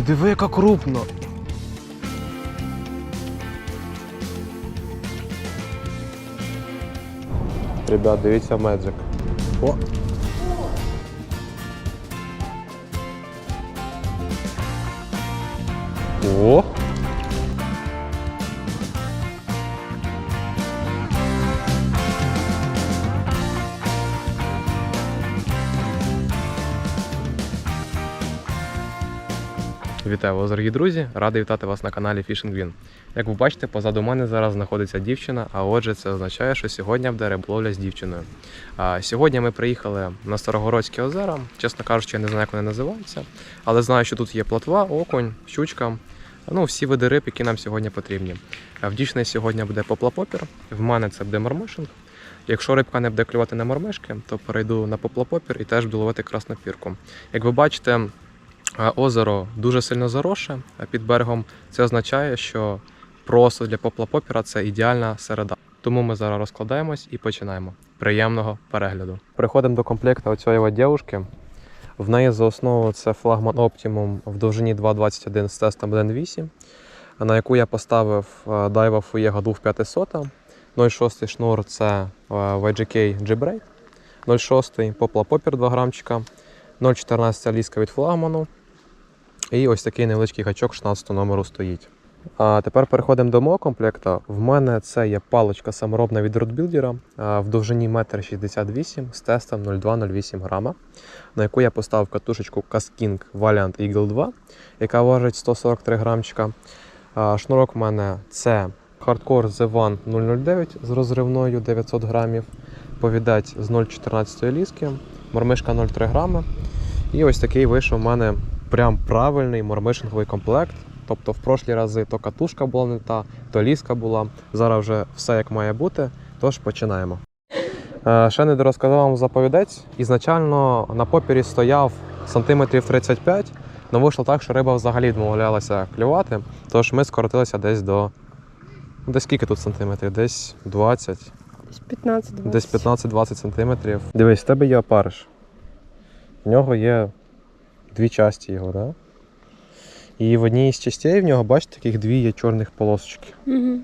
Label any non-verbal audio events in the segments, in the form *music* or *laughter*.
Ти диви, яка крупна. Ребят, дивіться меджик. О! Вітаю вас, дорогі друзі! Радий вітати вас на каналі Fishing Win. Як ви бачите, позаду мене зараз знаходиться дівчина, а отже, це означає, що сьогодні буде риболовля з дівчиною. А, сьогодні ми приїхали на Старогородські озера. Чесно кажучи, я не знаю, як вони називаються, але знаю, що тут є плотва, окунь, щучка. Ну, всі види риб, які нам сьогодні потрібні. В дівчини сьогодні буде поплапопір, в мене це буде мормишинг. Якщо рибка не буде клювати на мормишки, то перейду на поплапопір і теж буду ловити краснопірку. Як ви бачите, Озеро дуже сильно заросше а під берегом. Це означає, що просто для поплапопіра це ідеальна середа. Тому ми зараз розкладаємось і починаємо. Приємного перегляду. Приходимо до комплекту оцієї дівушки. В неї за основу це флагман Optimum в довжині 2,21 з тестом 1.8, на яку я поставив е, Daiwa Fuego 2500. 0,6 шнур це YGK G-Braid, 0,6 поплапопір 2 грамчика, 0,14 ліска від флагману. І ось такий невеличкий гачок 16 номеру стоїть. А тепер переходимо до мого комплекту. В мене це є паличка саморобна від Roadbuilder а, в довжині 1,68 м з тестом 0,2-0,8 грама, на яку я поставив катушечку Casking Valiant Eagle 2, яка важить 143 грамчика. Шнурок в мене це Hardcore The One 009 з розривною 900 грамів, повідать з 0,14 ліски, мормишка 0,3 грами. І ось такий вийшов у мене прям правильний мормишинговий комплект. Тобто в прошлі рази то катушка була не та, то ліска була. Зараз вже все як має бути. Тож починаємо. Е, ще не дорозказав вам заповідець. Ізначально на попірі стояв сантиметрів 35, але вийшло так, що риба взагалі відмовлялася клювати. Тож ми скоротилися десь до. ну, Десь скільки тут сантиметрів? Десь 20, Десь 15-20. десь 15-20 сантиметрів. Дивись, в тебе є опариш. В нього є дві часті його? Да? І в одній із частей в нього, бачите, таких дві є чорних полосочки. Угу.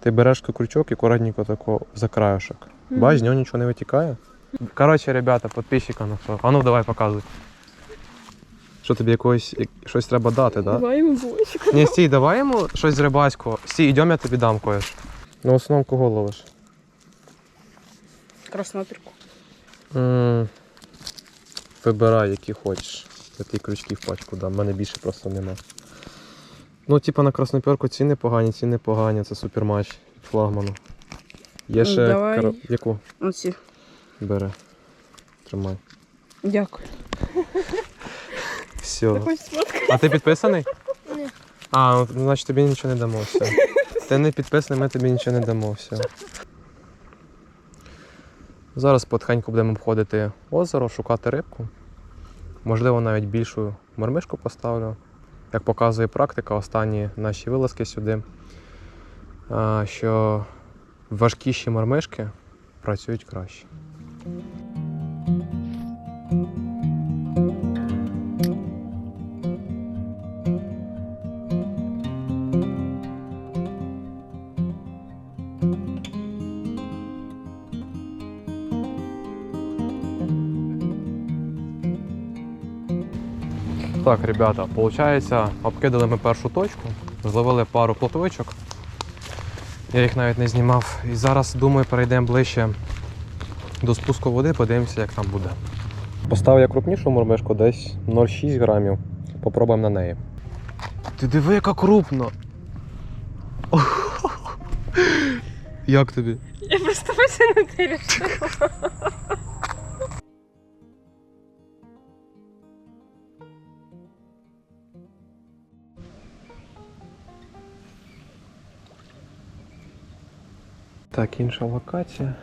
Ти береш крючок і акуратненько тако за краюшок. Мгм. Бачиш, з нього нічого не витікає. Коротше, ребята, підписчика на що. А ну давай показуй. Що тобі якогось щось треба дати, так? Да? Давай йому булочку. Ні, стій, давай йому щось з рибацького. Стій, йдемо, я тобі дам коїш. Ну, в основному кого ловиш? Краснопірку. М, Вибирай, які хочеш. Ті крючки в пачку дам, в мене більше просто нема. Ну, типа на краснопірку ці непогані, ці непогані, це суперматч від флагману. Є Ну, ще давай. кар- яку? Оці. Бери. Тримай. Дякую. Все. Хоч сфоткай. А ти підписаний? Ні. А, ну, значить тобі нічого не дамо. Все. Ти не підписаний, ми тобі нічого не дамо. Все. Зараз потихеньку будемо обходити озеро, шукати рибку. Можливо, навіть більшу мормишку поставлю. Як показує практика, останні наші вилазки сюди, що важкіші мормишки працюють краще. Так, ребята, виходить, обкидали ми першу точку, зловили пару плотвичок. Я їх навіть не знімав. І зараз, думаю, перейдемо ближче до спуску води, подивимося, як там буде. Поставив я крупнішу мормишку, десь 0,6 грамів. Попробуємо на неї. Ти диви, яка крупна! Як тобі? Я просто *laughs* не вирішила. Так, інша локація.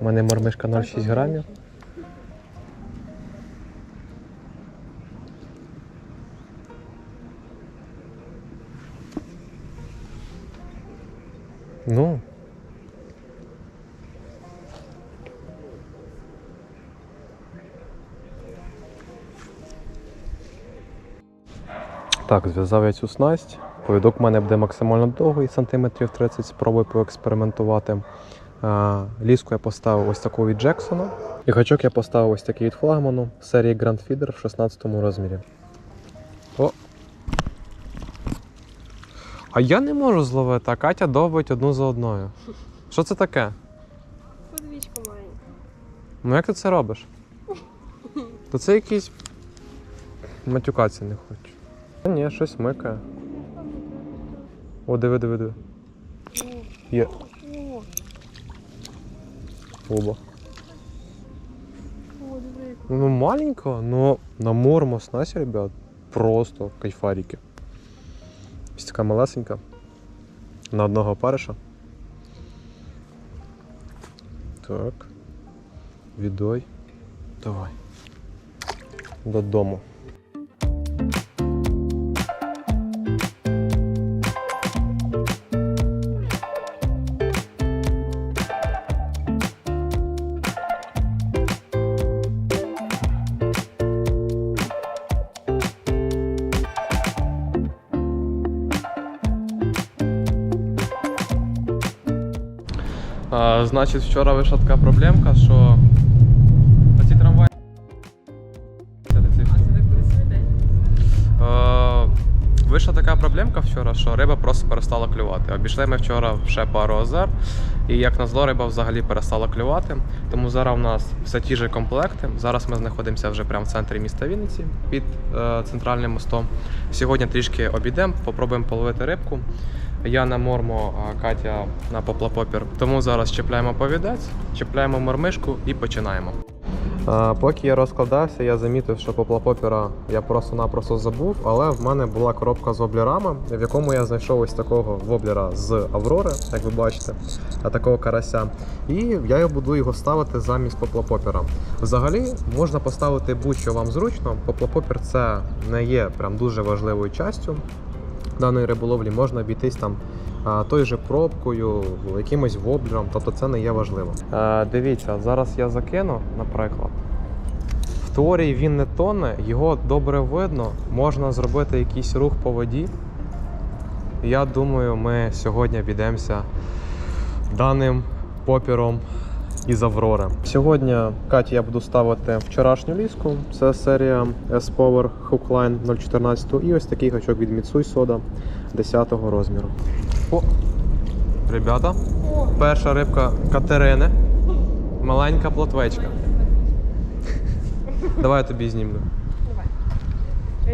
У мене мормишка 0,6 грамів. Ну. Так, зв'язав я цю снасть. Повідок в мене буде максимально довгий, сантиметрів 30, спробую поекспериментувати. Ліску я поставив ось таку від Джексона. І гачок я поставив ось такий від флагману серії Grand Feeder в 16 розмірі. О! А я не можу зловити, а Катя довбить одну за одною. Що це таке? Подвічка маленька. Ну як ти це робиш? *laughs* То це якийсь. Матюкатися не хочу. Та ні, щось микає. О, диви, диви, диви. Є. Оба. Ну маленько, но на морму снасть, ребят, просто кайфарики. Ось така малесенька. На одного опариша. Так. Відой. Давай. Додому. Значить, вчора вийшла така проблемка, що оці трамваї. Е, Вийшла така проблемка вчора, що риба просто перестала клювати. Обійшли ми вчора ще пару озер, і як назло, риба взагалі перестала клювати. Тому зараз у нас все ті ж комплекти. Зараз ми знаходимося вже прямо в центрі міста Вінниці під е, центральним мостом. Сьогодні трішки обійдемо, попробуємо половити рибку. Я на морму, а Катя на поплапопір. Тому зараз чіпляємо повідець, чіпляємо мормишку і починаємо. Поки я розкладався, я замітив, що поплапопіра я просто-напросто забув, але в мене була коробка з воблерами, в якому я знайшов ось такого воблера з Аврори, як ви бачите, такого карася. І я буду його ставити замість поплапопіра. Взагалі можна поставити будь-що вам зручно. Поплапопір це не є прям дуже важливою частю даної риболовлі, можна обійтись там а, тою же пробкою, якимось воблером, тобто це не є важливо. Е, дивіться, зараз я закину, наприклад. В теорії він не тоне, його добре видно, можна зробити якийсь рух по воді. Я думаю, ми сьогодні обійдемося даним попіром із Аврори. Сьогодні Каті я буду ставити вчорашню ліску. Це серія S-Power Hookline 014 і ось такий гачок від Mitsui Soda 10 розміру. О! Ребята, перша рибка Катерини. Маленька плотвечка. Давай я тобі знімлю. давай.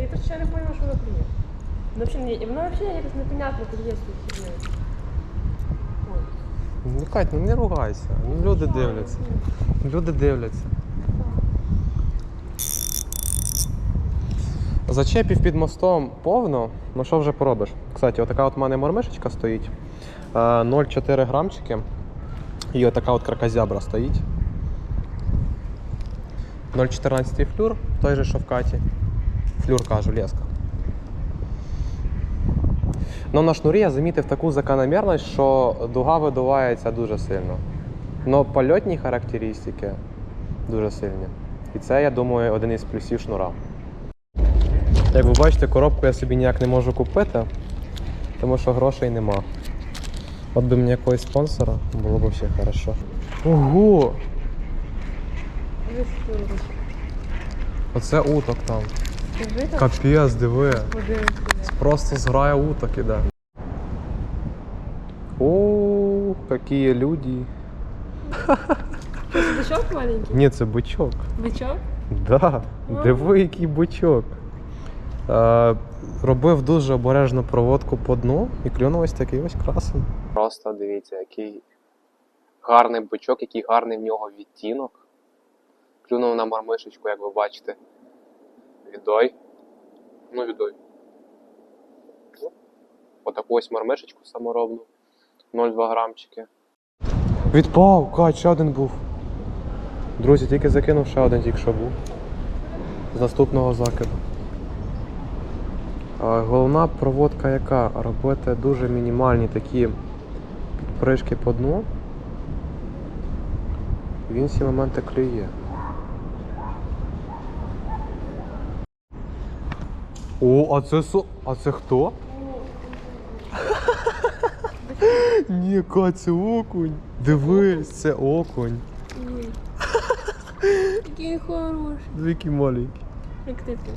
Я просто ще не поняла, що вона приє. Ну, взагалі, воно взагалі якось непонятно приє Ну, Кать, ну не ругайся. Ну, люди дивляться. Люди дивляться. Зачепів під мостом повно. Ну що вже поробиш? Кстати, отака от в мене мормишечка стоїть. Е, 0,4 грамчики. І отака от кракозябра стоїть. 0,14 флюр, той же, що в каті. Флюр кажу, леска. Ну на шнурі я замітив таку закономірність, що дуга видувається дуже сильно. Но польотні характеристики дуже сильні. І це, я думаю, один із плюсів шнура. Як ви бачите, коробку я собі ніяк не можу купити, тому що грошей нема. От би мені якогось спонсора, було б взагалі хорошо. Ого! Оце уток там. Скажи Капець, диви. Просто зграя уток іде. О, які люди. Це бичок маленький? Ні, це бичок. Бичок? Да, диви, який бичок. Е, робив дуже обережну проводку по дну і клюнув ось такий ось красень. Просто дивіться, який гарний бичок, який гарний в нього відтінок. Клюнув на мармишечку, як ви бачите. Відой. Ну, відой. Отаку ось мармишечку саморобну. 0,2 грамчики. Відпав! Кать, ще один був. Друзі, тільки закинув ще один тільки що був. З наступного закиду. Головна проводка яка? Робити дуже мінімальні такі підпришки по дну. Він всі моменти клює. О, а це со. А це хто? *laughs* Ні, Кать, це окунь. Дивись, це окунь. Який хороший. Диви, який маленький. Як ти ти.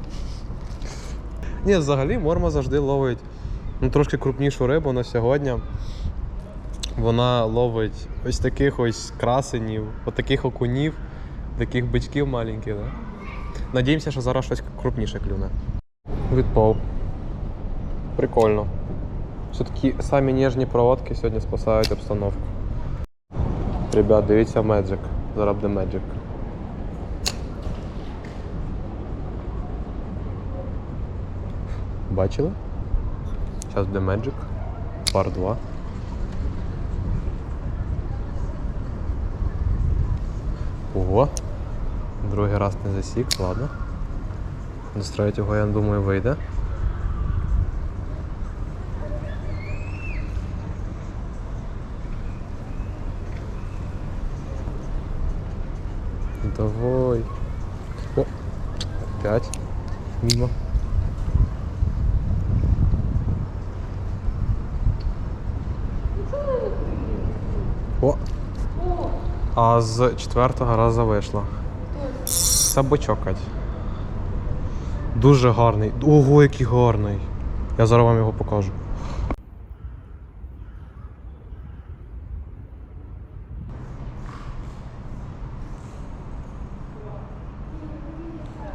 Ні, взагалі морма завжди ловить ну, трошки крупнішу рибу, але сьогодні вона ловить ось таких ось красенів, от окунів, таких бичків маленьких. Да? Надіємося, що зараз щось крупніше клюне. Відпав. Прикольно. Все-таки самі ніжні проводки сьогодні спасають обстановку. Ребят, дивіться Magic. Зараз буде Magic. Бачили? Зараз буде Magic. Пар 2. Ого. Другий раз не засік, ладно. До третього, я думаю, вийде. Давай. О, опять. Мимо. О! А з четвертого разу вийшла. Це бочок, Кать. Дуже гарний. Ого, який гарний. Я зараз вам його покажу.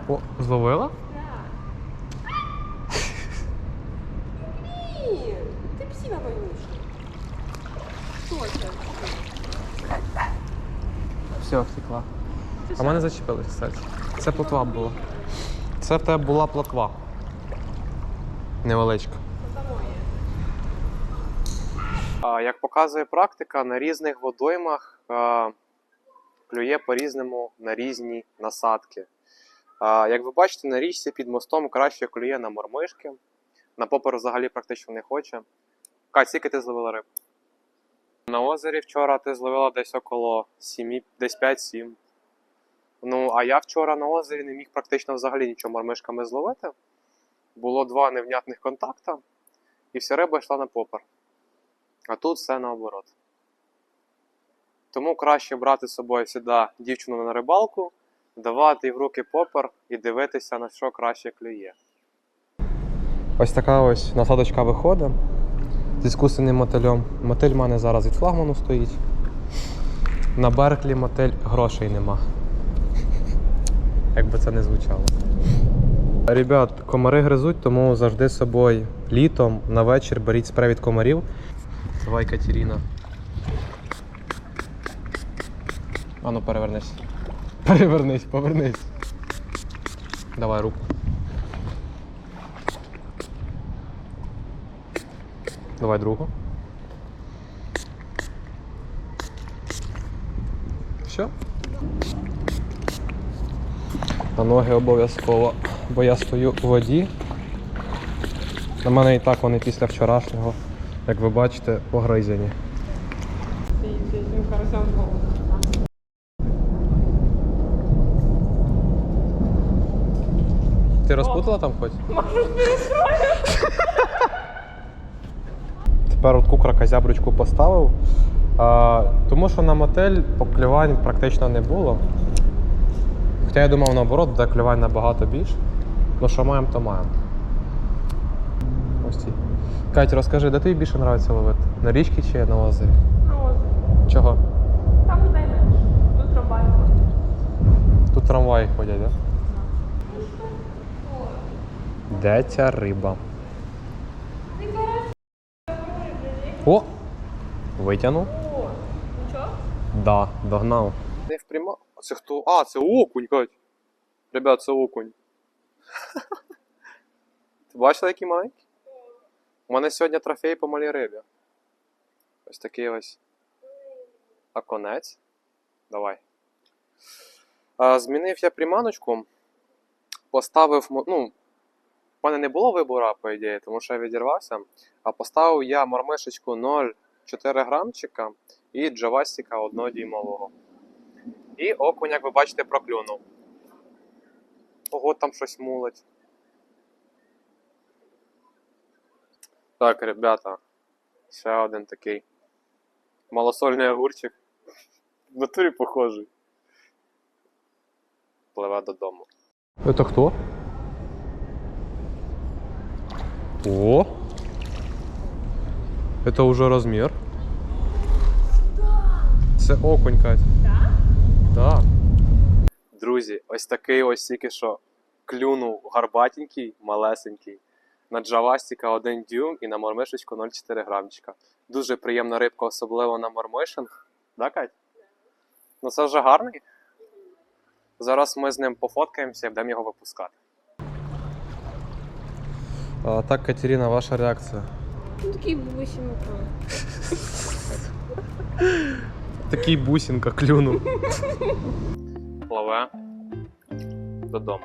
О, зловила? Ні, ти псина вонюча. Що це? Все, втекла. А мене зачепилось, кстати. Це плотва була. Це в тебе була плотва. Невеличка. Як показує практика, на різних водоймах клює по-різному на різні насадки. Як ви бачите, на річці під мостом краще клює на мормишки. На попер взагалі практично не хоче. Кать, скільки ти зловила риб? На озері вчора ти зловила десь около 7, десь 5-7. Ну, а я вчора на озері не міг практично взагалі нічого мормишками зловити. Було два невнятних контакта, і вся риба йшла на попер. А тут все наоборот. Тому краще брати з собою сюди дівчину на рибалку, давати їй в руки попер і дивитися, на що краще клює. Ось така ось насадочка виходить з іскусственним мотилем. Мотиль в мене зараз від флагману стоїть. На Берклі мотиль грошей нема. Як би це не звучало. Ребят, комари гризуть, тому завжди з собою літом на вечір беріть спрей від комарів. Давай, Катерина. Ану, перевернись. Перевернись, повернись. Давай руку. Давай другу. Все? На ноги обов'язково, бо я стою у воді. На мене і так вони після вчорашнього, як ви бачите, погризені. Ти розпутала там хоч? Тепер от кукрака зяброчку поставив. А, тому що на мотель поклювань практично не було. Хоча я думав наоборот, де клювань набагато більше. Ну що маємо, то маємо. Ось ці. Катя, розкажи, де тобі більше подобається ловити? На річці чи на озері? На озері. Чого? Там менше. Тут трамвай. Тут трамваї ходять, так? Да? Де ця риба? О! Витягнув. О, нічого? Да, догнав. Не впрямо. Це хто? А, це окунь, Кать. Ребят, це окунь. Ти бачила, який маленький? У мене сьогодні трофей по малій рибі. Ось такий ось оконець. Давай. А, змінив я приманочку. Поставив. Ну, в мене не було вибору, по ідеї, тому що я відірвався. А поставив я мормишечку 0,4 грамчика і джавастика однодіймового. І окунь, як ви бачите, проклюнув. Ого, там щось мулить. Так, ребята, ще один такий малосольний огурчик. В натурі похожий. Пливе додому. Это хто? О! Это уже розмір. Це окунь, Кать. Так? Так. Друзі, ось такий ось тільки що клюнув гарбатенький, малесенький. На джавастіка 1 дюйм і на мормишечку 0,4 грамчика. Дуже приємна рибка, особливо на мормишинг. Да, Кать? Ну це вже гарний. Зараз ми з ним пофоткаємося і будемо його випускати. А, так, Катерина, ваша реакція. Ну такий бабусі Микола. *laughs* Такий бусинка клюнув. Пливе додому.